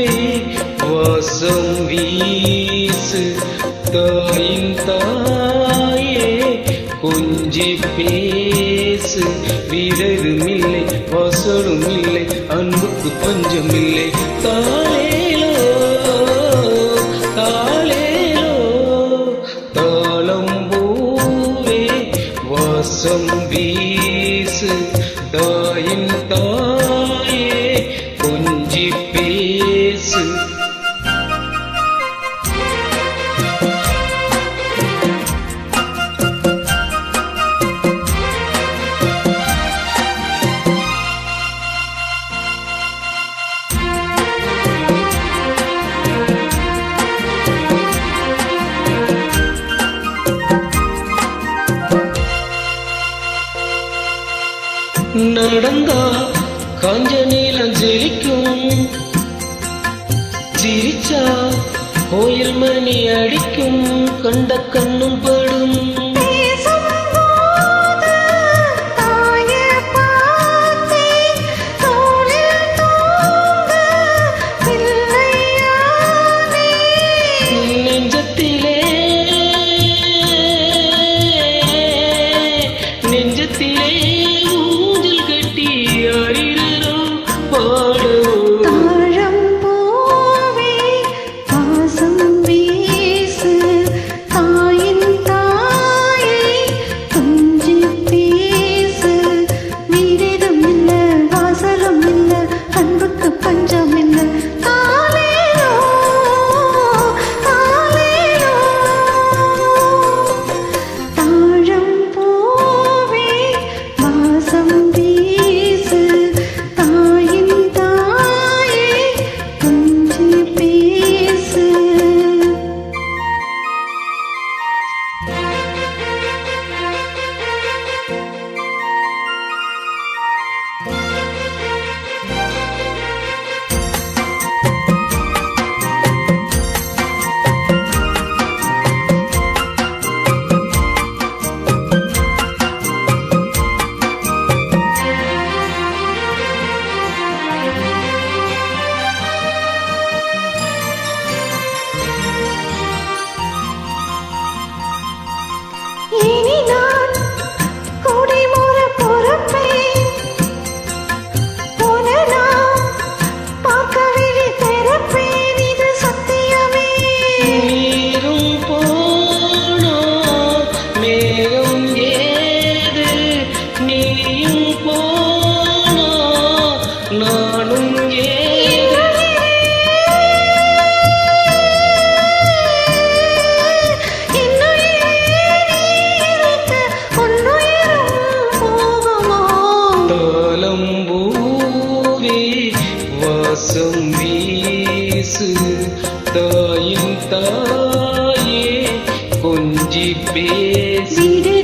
தாளம்பூவே வாசம் வீசு. தாயின் தாயே கொஞ்சி பேசு. வீரரும் இல்லை வாசலும் இல்லை அன்புக்கு பஞ்சம் இல்லை தாளேலோ தாளேலோ தாளம்பூவே வாசம் வீசு. தாயின் தாய் நடந்தா காஞ்ச நீளம் ஜெலிக்கும் சிரிச்சா கோயில் மணி அடிக்கும் கண்ட கண்ணும் படும் நெஞ்சத்திலே வாசம் வீசு. தாயின் தாயே கொஞ்சி பேசி.